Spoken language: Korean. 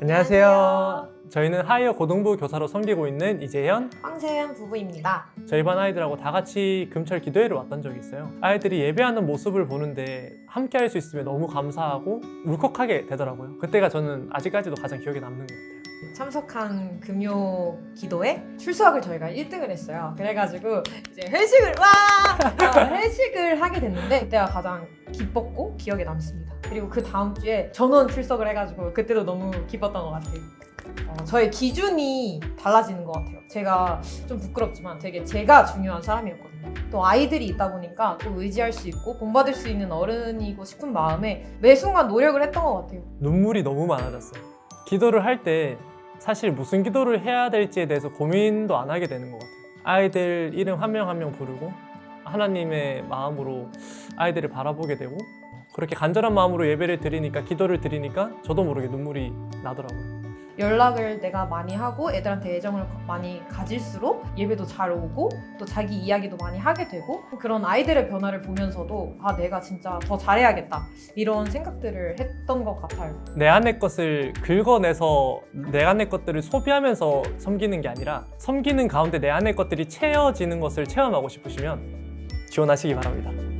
안녕하세요. 저희는 하이어 고등부 교사로 섬기고 있는 이재현. 황세현 부부입니다. 저희 반 아이들하고 다 같이 금철 기도회를 왔던 적이 있어요. 아이들이 예배하는 모습을 보는데 함께 할 수 있으면 너무 감사하고 울컥하게 되더라고요. 그때가 저는 아직까지도 가장 기억에 남는 것 같아요. 참석한 금요 기도에 출석을 저희가 1등을 했어요. 그래가지고 이제 회식을 와 어, 회식을 하게 됐는데 그때가 가장 기뻤고 기억에 남습니다. 그리고 그 다음 주에 전원 출석을 해가지고 그때도 너무 기뻤던 것 같아요. 어, 저의 기준이 달라지는 것 같아요. 제가 좀 부끄럽지만 되게 제가 중요한 사람이었거든요. 또 아이들이 있다 보니까 또 의지할 수 있고 본받을 수 있는 어른이고 싶은 마음에 매 순간 노력을 했던 것 같아요. 눈물이 너무 많아졌어요. 기도를 할 때 사실 무슨 기도를 해야 될지에 대해서 고민도 안 하게 되는 것 같아요. 아이들 이름 한 명 한 명 부르고 하나님의 마음으로 아이들을 바라보게 되고 그렇게 간절한 마음으로 예배를 드리니까 기도를 드리니까 저도 모르게 눈물이 나더라고요. 연락을 내가 많이 하고 애들한테 애정을 많이 가질수록 예배도 잘 오고 또 자기 이야기도 많이 하게 되고 그런 아이들의 변화를 보면서도 아 내가 진짜 더 잘해야겠다 이런 생각들을 했던 것 같아요. 내 안의 것을 긁어내서 내 안의 것들을 소비하면서 섬기는 게 아니라 섬기는 가운데 내 안의 것들이 채워지는 것을 체험하고 싶으시면 지원하시기 바랍니다.